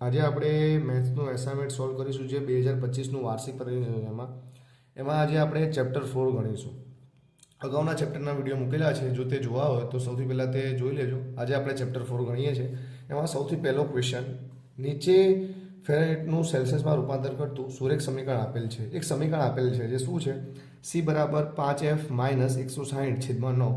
આજે આપણે મેથ્સનું assignment solve કરીશું જે બે હજાર પચીસનું વાર્ષિક પરિણામમાં એમાં. એમાં આજે આપણે ચેપ્ટર ફોર ગણીશું. અગાઉના ચેપ્ટરના વીડિયો મૂકેલા છે, જો તે જોવા હોય તો સૌથી પહેલાં તે જોઈ લેજો. આજે આપણે ચેપ્ટર ફોર ગણીએ છીએ. એમાં સૌથી પહેલો ક્વેશ્ચન નીચે ફેરેટનું સેલ્સિયસમાં રૂપાંતર કરતું સુરેખ સમીકરણ આપેલ છે. એક સમીકરણ આપેલ છે જે શું છે? સી બરાબર પાંચ એફ માઇનસ એકસો સાહીઠ છેદમાં નવ.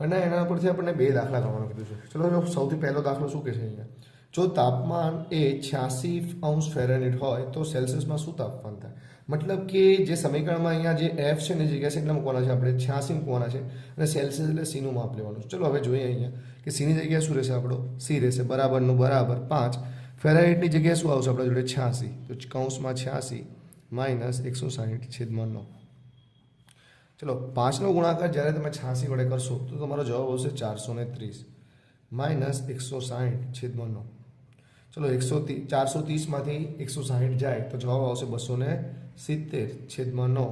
અને એના પરથી આપણને બે દાખલા કરવાનું કીધું છે. ચલો સૌથી પહેલો દાખલો શું કહે છે અહીંયા? જો તાપમાન એ છ્યાસી અંશ ફેરેનિટ હોય, તો સેલ્સિયસમાં શું તાપમાન થાય? મતલબ કે જે સમીકરણમાં અહીંયા જે એફ છે ને જગ્યાએ કેટલા મૂકવાના છે, આપણે છ્યાસી મૂકવાના છે, અને સેલ્સિયસ એટલે સીનું માપ લેવાનું છે. ચલો હવે જોઈએ અહીંયા કે સીની જગ્યાએ શું રહેશે આપણો? સી રહેશે બરાબરનું બરાબર. પાંચ ફેરાઇટની જગ્યાએ શું આવશે આપણા જોડે? છ્યાસી. તો કૌંસમાં છ્યાસી, માઇનસ એકસો સાહીઠ છેદમાં નવ. ચલો, પાંચનો ગુણાકાર જ્યારે તમે છ્યાસી વડે કરશો, તો તમારો જવાબ આવશે ચારસો ને ત્રીસ. માઇનસ એકસો સાહીઠ છેદમાં નવ ચલો એકસો ચારસો ત્રીસમાંથી એકસો સાહીઠ જાય તો જવાબ આવશે બસો ને સિત્તેર છેદમાં નવ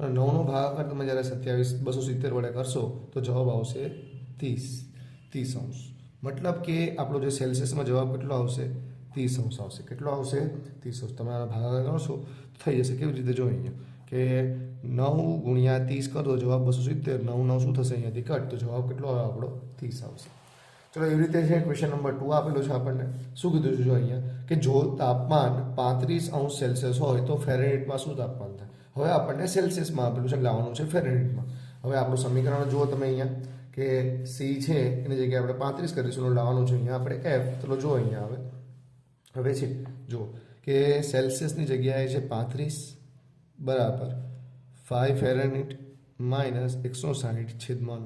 અને નવનો ભાગાકાર તમે જ્યારે સત્યાવીસ, બસો સિત્તેર વડે કરશો તો જવાબ આવશે ત્રીસ ત્રીસ અંશ. મતલબ કે આપણો જે સેલ્સિયસમાં જવાબ કેટલો આવશે? ત્રીસ અંશ આવશે. કેટલો આવશે? ત્રીસ અંશ. તમે આના ભાગાકાર તો થઈ જશે. કેવી રીતે જો અહીંયા? કે નવ ગુણ્યા ત્રીસ કરો જવાબ બસો સિત્તેર. નવ નવ શું થશે અહીંયાથી? કટ. તો જવાબ કેટલો આવે? આપણો ત્રીસ આવશે. ચલો, એવી રીતે છે ક્વેશ્ચન નંબર ટુ આપેલો છે આપણને. શું કીધું છે જો અહીંયા? કે જો તાપમાન પાંત્રીસ અંશ સેલ્સિયસ હોય, તો ફેરેનહીટમાં શું તાપમાન થાય? હવે આપણને સેલ્સિયસમાં આપેલું છે, લાવવાનું છે ફેરેનહીટમાં હવે આપણું સમીકરણ જુઓ તમે અહીંયા, કે સી છે, એની જગ્યાએ આપણે પાંત્રીસ કરીશું લાવવાનું છે અહીંયા આપણે એફ. ચલો, જુઓ અહીંયા આવે હવે છે, જુઓ, કે સેલ્સિયસની જગ્યાએ છે પાંત્રીસ બરાબર ફાઈવ ફેરેનિટ માઇનસ એકસો સાહીઠ છેદમાં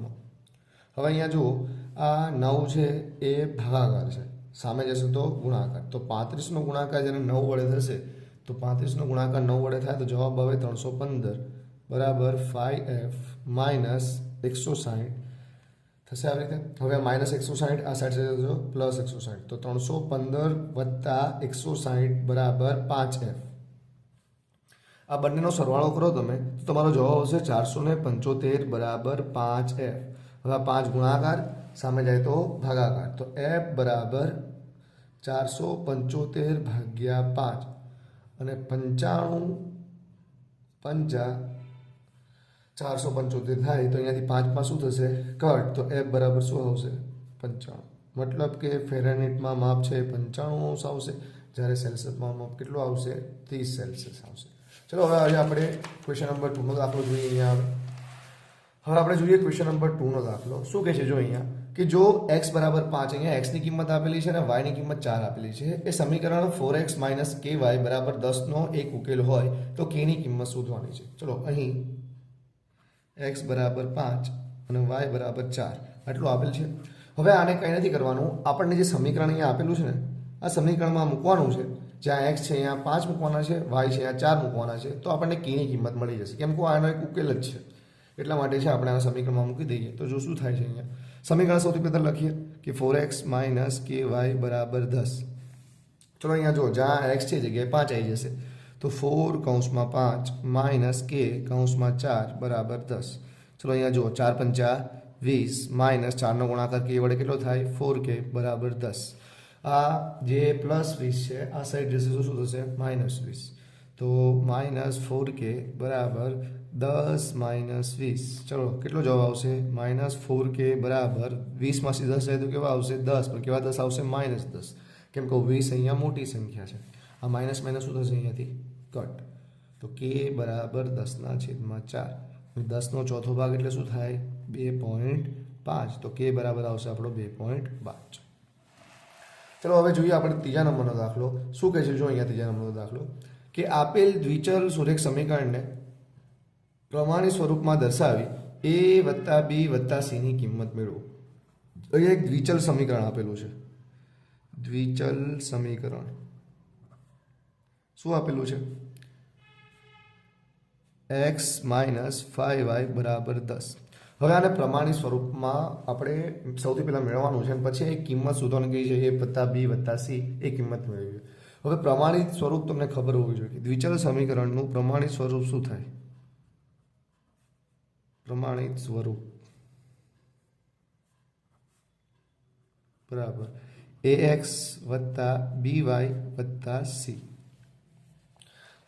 હવે અહીંયા જુઓ આ નવ છે એ ભાગાકાર છે. સામે જશે તો ગુણાકાર. તો પાંત્રીસનો ગુણાકાર જ્યારે નવ વડે થશે, તો પાંત્રીસનો ગુણાકાર નવ વડે થાય તો જવાબ આવે ત્રણસો પંદર બરાબર ફાઈવ એફ માઇનસ એકસો સાહીઠ. થશે આવી રીતે? હવે માઇનસ એકસો સાહીઠ, આ સાઈડ જજો, પ્લસ એકસો સાહીઠ. તો ત્રણસો પંદર વત્તા એકસો સાહીઠ બરાબર પાંચ એફ. આ બંનેનો સરવાળો કરો તમે, તો તમારો જવાબ આવશે ચારસો ને પંચોતેર બરાબર પાંચ એફ. હવે પાંચ ગુણાકાર સામે જાય તો ભાગાકાર તો એફ બરાબર ચારસો પંચોતેર ભાગ્યા પાંચ અને પંચાણું પંચા ચારસો પંચોતેર થાય તો અહીંયાથી પાંચમાં શું થશે કટ તો એફ બરાબર શું આવશે પંચાણું મતલબ કે ફેરનહીટમાં માપ છે પંચાણું અંશ આવશે જ્યારે સેલ્સિયસમાં માપ કેટલું આવશે ત્રીસ સેલ્સિયસ આવશે ચલો હવે આજે આપણે ક્વેશ્ચન નંબર ટુનો દાખલો જોઈએ અહીંયા આવે હવે આપણે જોઈએ ક્વેશ્ચન નંબર ટુનો દાખલો. શું કહે છે જો અહીંયા? કે જો એક્સ બરાબર પાંચ અહીંયા એક્સની કિંમત આપેલી છે અને વાયની કિંમત ચાર આપેલી છે, એ સમીકરણ four x minus k y બરાબર દસનો એક ઉકેલ હોય, તો કેની કિંમત શોધવાની છે. ચલો, અહીં એક્સ બરાબર પાંચ અને વાય બરાબર ચાર, આટલું આપેલ છે. હવે આને કંઈ નથી કરવાનું. આપણને જે સમીકરણ અહીંયા આપેલું છે ને, આ સમીકરણમાં મૂકવાનું છે. જ્યાં એક્સ છે અહીંયા પાંચ મૂકવાના છે વાય છે અહીંયા ચાર મૂકવાના છે, તો આપણને કેની કિંમત મળી જશે. કેમ કે આનો એક ઉકેલ જ છે. એટલા માટે છે આપણે આ સમીકરણમાં મૂકી દઈએ. તો જો શું થાય છે અહીંયા? સમીકરણ સૌથી પહેલાં લખીએ કે four x minus k y બરાબર દસ. ચલો અહીંયા જો, જ્યાં એક્સ છે જગ્યાએ પાંચ આવી જશે. તો ફોર કૌંસમાં પાંચ માઇનસ કે કૌંસમાં ચાર બરાબર દસ. ચલો અહીંયા જુઓ ચાર પંચા વીસ માઇનસ ચારનો ગુણાકાર કે વડે કેટલો થાય? ફોર કે બરાબર દસ. આ જે પ્લસ વીસ છે, આ સાઈડ જશે તો શું થશે? માઇનસ વીસ. તો માઇનસ ફોર કે બરાબર દસ માઇનસ વીસ. ચલો, કેટલો જવાબ આવશે? માઇનસ ફોર કે બરાબર વીસમાંથી દસ જાય તો કેવા આવશે? દસ. પણ કેવા દસ આવશે? માઇનસ દસ. કેમ કે વીસ અહીંયા મોટી સંખ્યા છે. આ માઇનસ માઇનસ શું થશે અહીંયાથી? કટ. તો કે બરાબર દસના છેદમાં ચાર. દસનો ચોથો ભાગ એટલે શું થાય? બે પોઈન્ટ પાંચ. તો કે બરાબર આવશે આપણો બે પોઈન્ટ પાંચ. ચલો, હવે જોઈએ આપણે ત્રીજા નંબરનો દાખલો. શું કહે છે? જો અહીંયા ત્રીજા નંબરનો દાખલો. કે આપેલ દ્વિચલ સુરેખ સમીકરણને પ્રમાણિત સ્વરૂપમાં દર્શાવી એ વત્તા બી વત્તા સીની કિંમત મેળવો. અહીંયા એક દ્વિચલ સમીકરણ આપેલું છે. દ્વિચલ સમીકરણ. શું આપેલું છે? એક્સ માઇનસ ફાઈવ વાય બરાબર દસ. હવે આને પ્રમાણિત સ્વરૂપમાં આપણે સૌથી પહેલાં મેળવવાનું છે અને પછી એ કિંમત શોધવાની કઈ છે એ વત્તા બી વત્તા સી એ કિંમત મેળવી. હવે પ્રમાણિત સ્વરૂપ તમને ખબર હોવી જોઈએ કે દ્વિચલ સમીકરણનું પ્રમાણિત સ્વરૂપ શું થાય? પ્રમાણિત સ્વરૂપ. બરાબર. એ એક્સ વત્તા બી વાય વત્તા સી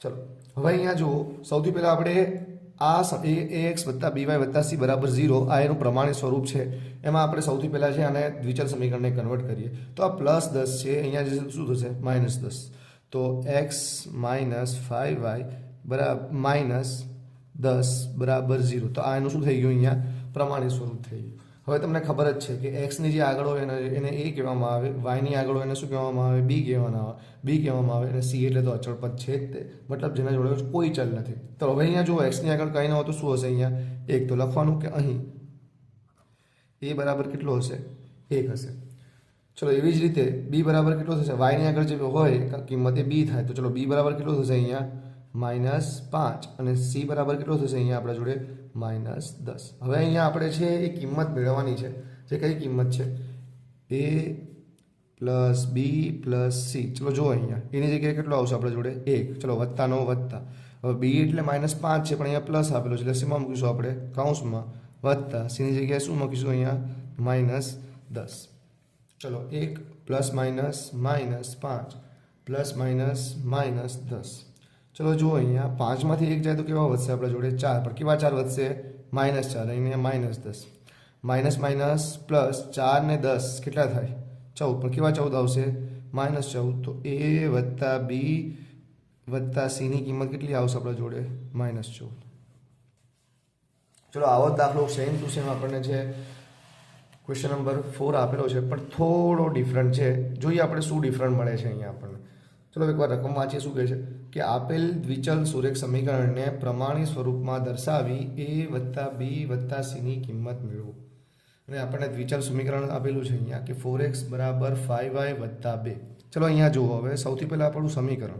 ચલો, હવે અહીંયા જુઓ. સૌથી પહેલાં આપણે આ એ એક્સ વત્તા બી વાય વત્તા સી બરાબર ઝીરો આ એનું પ્રમાણિત સ્વરૂપ છે. એમાં આપણે સૌથી પહેલાં છે આને દ્વિચલ સમીકરણને કન્વર્ટ કરીએ. તો આ પ્લસ દસ છે, અહીંયા જે શું થશે? માઇનસ દસ. તો એક્સ માઇનસ ફાઇવ વાય બરાબર માઇનસ દસ બરાબર ઝીરો. તો આ એનું શું થઈ ગયું અહીંયા? પ્રમાણિત સ્વરૂપ થઈ ગયું. હવે તમને ખબર જ છે કે એક્સની જે આગળ હોય એને એને એ કહેવામાં આવે વાયની આગળ હોય એને શું કહેવામાં આવે? બી કહેવાના આવે. બી કહેવામાં આવે અને સી એટલે તો અચળ છે જ તે. મતલબ જેના જોડે કોઈ ચલ નથી. તો હવે અહીંયા જો એક્સની આગળ કંઈ ન હોય તો શું હશે અહીંયા? એક તો લખવાનું કે અહીં? એ બરાબર કેટલો હશે? એક હશે. ચલો, એવી જ રીતે બી બરાબર કેટલો થશે? વાયની આગળ જે હોય કિંમત એ બી થાય. તો ચલો બી બરાબર કેટલો થશે અહીંયા? માઇનસ પાંચ. અને સી બરાબર કેટલો થશે? અહીંયા આપણા જોડે માઇનસ દસ. હવે અહીંયા આપણે છે એ કિંમત મેળવવાની છે. જે કઈ કિંમત છે? A plus b plus c. ચલો જો અહીંયા. એની જગ્યાએ કેટલો આવશે આપણા જોડે? એક. ચલો વત્તાનો વત્તા. હવે બી એટલે માઇનસ પાંચ છે, પણ અહીંયા પ્લસ આપેલો છે. એટલે સીમાં મૂકીશું આપણે કાઉન્સમાં વત્તા. સીની જગ્યાએ શું મૂકીશું અહીંયા? માઇનસ દસ. ચલો, એક પ્લસ માઇનસ માઇનસ પાંચ. પ્લસ માઇનસ માઇનસ દસ. ચલો જુઓ અહીંયા પાંચમાંથી એક જાય તો કેવા વધશે આપણા જોડે? ચાર. પણ કેવા ચાર વધશે? માઇનસ ચાર. અહીંયા માઇનસ દસ. માઇનસ માઇનસ પ્લસ ચાર ને દસ. કેટલા થાય? ચૌદ. પણ કેવા ચૌદ આવશે? માઇનસ ચૌદ. તો એ વત્તા બી વત્તા સીની કિંમત કેટલી આવશે આપણા જોડે? માઇનસ ચૌદ. ચલો, આવો દાખલો સેમ ટુ સેમ આપણને છે ક્વેશ્ચન નંબર ફોર આપેલો છે, પણ થોડો ડિફરન્ટ છે. જોઈએ આપણે શું ડિફરન્ટ મળે છે અહીંયા આપણને. ચલો એકવાર રકમ વાંચીએ, શું કહે છે? કે આપેલ દ્વિચલ સુરેખ સમીકરણને પ્રમાણિત સ્વરૂપમાં દર્શાવી એ વત્તા બી વત્તા સીની કિંમત મેળવો. અને આપણને દ્વિચલ સમીકરણ આપેલું છે અહીંયા કે ફોર એક્સ બરાબર ફાઈવ વાય વત્તા બે. ચલો અહીંયા જુઓ હવે. સૌથી પહેલાં આપણું સમીકરણ.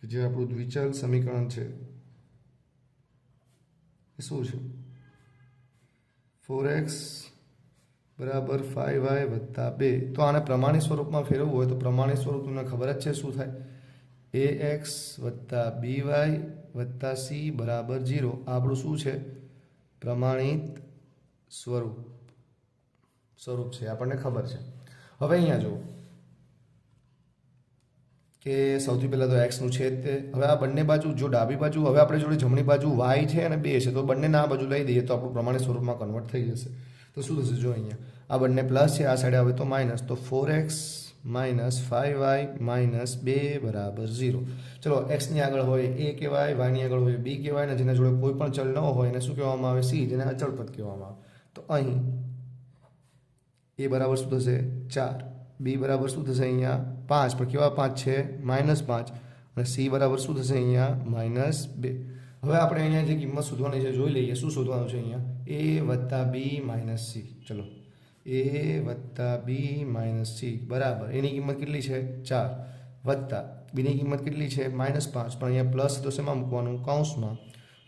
કે જે આપણું દ્વિચલ સમીકરણ છે. એ શું છે? ફોર એક્સ બરાબર ફાઈવ વાય વત્તા બે. તો આને પ્રમાણિત સ્વરૂપમાં ફેરવવું હોય તો પ્રમાણિત સ્વરૂપ તમને ખબર જ છે શું થાય. એ એક્સ વત્તા બી વાય વત્તા સી બરાબર જીરો આપણું શું છે? પ્રમાણિત સ્વરૂપ. સ્વરૂપ છે. આપણને ખબર છે. હવે અહીંયા જુઓ. કે સૌથી પહેલાં તો એક્સનું છે તે. હવે આ બંને બાજુ, જો ડાબી બાજુ, હવે આપણે જોડે જમણી બાજુ વાય છે અને બે છે, તો બંનેને આ બાજુ લઈ દઈએ તો આપણું પ્રમાણિત સ્વરૂપમાં કન્વર્ટ થઈ જશે. તો શું થશે? જો અહીંયા આ બંને પ્લસ છે, આ સાઈડે હવે તો માઇનસ તો four x minus five y minus બે બરાબર ઝીરો. ચલો એક્સની આગળ હોય એ કહેવાય વાયની આગળ હોય બી કહેવાય ને જેના જોડે કોઈ પણ ચલ ન હોય એને શું કહેવામાં આવે? સી, જેને અચળપદ કહેવામાં આવે. તો અહીં એ બરાબર શું થશે? ચાર. બી બરાબર શું થશે અહીંયા? પાંચ. પણ કેવા પાંચ છે? માઇનસ પાંચ. અને સી બરાબર શું થશે અહીંયા? માઇનસ બે. હવે આપણે અહીંયા જે કિંમત શોધવાની છે, જોઈ લઈએ. શું શોધવાનું છે અહીંયા? એ વત્તા બી માઇનસ સી. ચલો. એ વત્તા બી માઇનસ સી, બરાબર. એની કિંમત કેટલી છે? ચાર. વત્તા. બીની કિંમત કેટલી છે? માઇનસ પાંચ. પણ અહીંયા પ્લસ તો શેમાં મૂકવાનું? કાઉન્સમાં.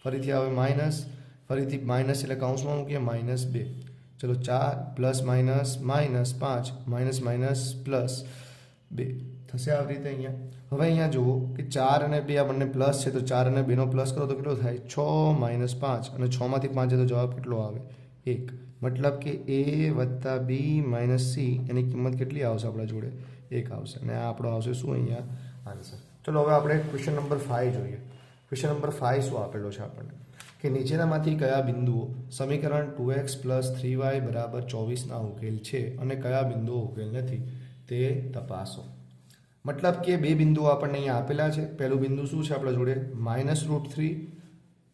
ફરીથી આવે માઇનસ. ફરીથી માઇનસ એટલે કાઉન્સમાં મૂકીએ માઇનસ બે. ચલો ચાર પ્લસ માઇનસ માઇનસ પાંચ. માઇનસ માઇનસ પ્લસ બે. થશે આવી રીતે અહીંયા. હવે અહીંયા જુઓ કે ચાર અને બે આ બંને પ્લસ છે, તો ચાર અને બેનો પ્લસ કરો તો કેટલો થાય? છ માઇનસ પાંચ. અને છમાંથી પાંચ તો જવાબ કેટલો આવે? એક. મતલબ કે એ વત્તા બી માઇનસ સી, એની કિંમત કેટલી આવશે આપણા જોડે? એક આવશે. અને આ આપણો આવશે શું અહીંયા? આન્સર. ચલો, હવે આપણે ક્વેશ્ચન નંબર ફાઇવ જોઈએ. ક્વેશ્ચન નંબર ફાઇવ શું આપેલો છે આપણને? કે નીચેનામાંથી કયા બિંદુઓ સમીકરણ two x plus three y બરાબર ચોવીસના ઉકેલ છે અને કયા બિંદુઓ ઉકેલ નથી તે તપાસો. મતલબ કે બે બિંદુઓ આપણને અહીંયા આપેલા છે. પહેલું બિંદુ શું છે આપણા જોડે? માઇનસ રૂટ થ્રી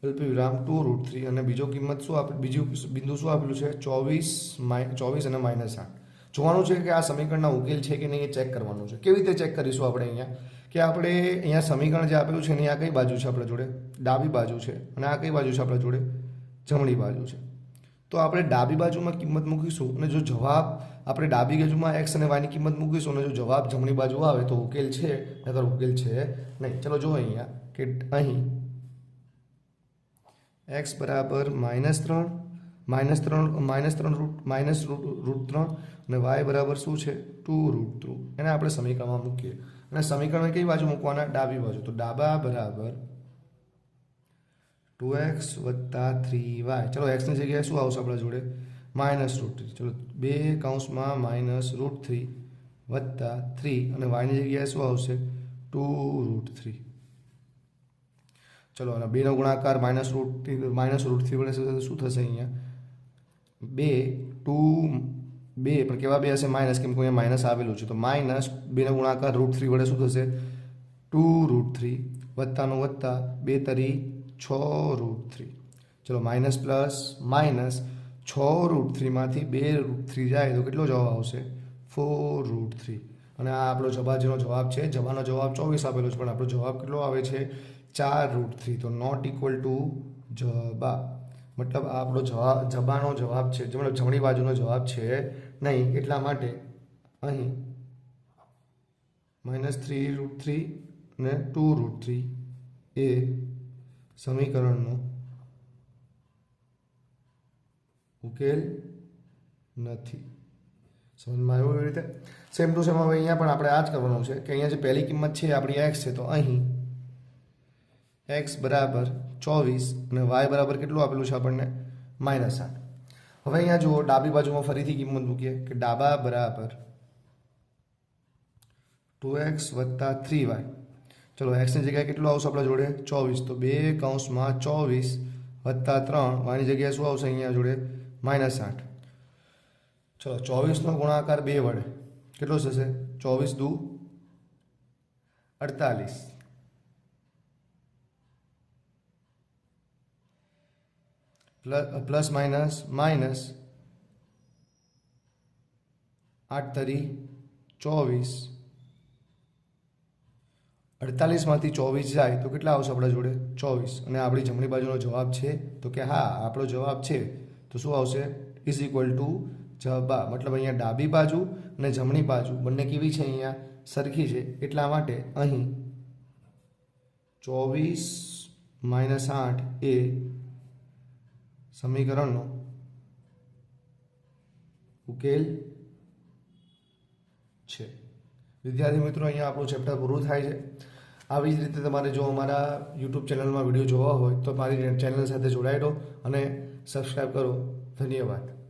વિરામ ટુ રૂટ થ્રી અને બીજો કિંમત શું આપે, બીજું બિંદુ શું આપેલું છે? ચોવીસ માઈ, ચોવીસ અને માઇનસ આઠ. જોવાનું છે કે આ સમીકરણના ઉકેલ છે કે નહીં એ ચેક કરવાનું છે. કેવી રીતે ચેક કરીશું આપણે અહીંયા? કે આપણે અહીંયા સમીકરણ જે આપેલું છે એની આ કઈ બાજુ છે આપણા જોડે? ડાબી બાજુ છે. અને આ કઈ બાજુ છે આપણા જોડે? જમણી બાજુ છે. તો આપણે ડાબી બાજુમાં કિંમત મૂકીશું અને જો જવાબ આપણે ડાબી બાજુમાં એક્સ અને વાયની કિંમત મૂકીશું અને જો જવાબ જમણી બાજુ આવે તો ઉકેલ છે, નહીતર ઉકેલ છે નહીં. ચલો જો અહીંયા કે અહીં એક્સ બરાબર માઇનસ ત્રણ માઇનસ ત્રણ માઇનસ ત્રણ રૂટ માઇનસ રૂટ રૂટ ત્રણ અને વાય બરાબર શું છે? Two root three. એને આપણે સમીકરણમાં મૂકીએ. અને સમીકરણ કઈ બાજુ મૂકવાના? ડાબી બાજુ. તો ડાબા બરાબર ટુ એક્સ વત્તા થ્રી વાય ચલો એક્સની જગ્યાએ શું આવશે આપણા જોડે? Minus root three. ચલો, બે કાઉન્સમાં માઇનસ રૂટ થ્રી વત્તા થ્રી. અને વાયની જગ્યાએ શું આવશે? Two root three. ચલો, અને બેનો ગુણાકાર minus root minus root three વડે શું થશે અહીંયા? બે, ટુ, બે, પણ કેવા બે હશે? માઇનસ કેમ કે અહીંયા માઇનસ આવેલું છે. તો માઇનસ બેનો ગુણાકાર રૂટ થ્રી વડે શું થશે? ટુ રૂટ થ્રી વત્તાનું વત્તા બે તરી છ રૂટ થ્રી ચલો માઇનસ પ્લસ માઇનસ છ રૂટ થ્રીમાંથી બે રૂટ થ્રી જાય તો કેટલો જવાબ આવશે? ફોર રૂટ થ્રી અને આ આપણો જબાજીનો જવાબ છે. જવાનો જવાબ ચોવીસ આપેલો છે, પણ આપણો જવાબ કેટલો આવે છે? ચાર રૂટ થ્રી તો નોટ ઇક્વલ ટુ જબા. મતલબ આ આપણો જવાબ જબાનો જવાબ છે મતલબ જમણી બાજુનો જવાબ છે નહીં, એટલા માટે અહીં માઇનસ થ્રી રૂટ થ્રી ને ટુ રૂટ થ્રી એ સમીકરણનો ઉકેલ નથી. સમજમાં આવ્યું એવી રીતે? સેમ ટુ સેમ હવે અહીંયા પણ આપણે આ જ કરવાનું છે કે અહીંયા જે પહેલી કિંમત છે આપણી એક્સ છે, તો અહીં એક્સ બરાબર ચોવીસ અને વાય બરાબર કેટલું આપેલું છે આપણને? માઇનસ આઠ. હવે અહીંયા જુઓ, ડાબી બાજુમાં ફરીથી કિંમત મૂકીએ કે ડાબા બરાબર ટુ એક્સ વત્તા થ્રી વાય. ચલો એક્સની જગ્યાએ કેટલું આવશે આપણા જોડે? ચોવીસ. તો બે કૌંસમાં ચોવીસ વત્તા ત્રણ. વાયની જગ્યાએ શું આવશે અહીંયા જોડે? માઇનસ આઠ. ચલો, ચોવીસનો ગુણાકાર બે વડે. કેટલો થશે? ચોવીસ દુ અડતાલીસ. પ્લસ પ્લસ માઇનસ માઇનસ આઠ તરી ચોવીસ. અડતાલીસમાંથી ચોવીસ જાય તો કેટલા આવશે આપણા જોડે? ચોવીસ. અને આપણી જમણી બાજુનો જવાબ છે, તો કે હા, આપણો જવાબ છે. તો શું આવશે? ઇઝ ઇક્વલ ટુ જબા, મતલબ અહીંયા ડાબી બાજુ અને જમણી બાજુ બંને કેવી છે અહીંયા? સરખી છે. એટલા માટે અહીં ચોવીસ માઇનસ આઠ એ સમીકરણનો ઉકેલ છે. વિદ્યાર્થી મિત્રો, અહીંયા આપણું ચેપ્ટર પૂરું થાય છે. આવી જ રીતે તમારે જો અમારા યુટ્યુબ ચેનલમાં વીડિયો જોવા હોય તો મારી ચેનલ સાથે જોડાઈ રહો અને સબસ્ક્રાઈબ કરો. ધન્યવાદ.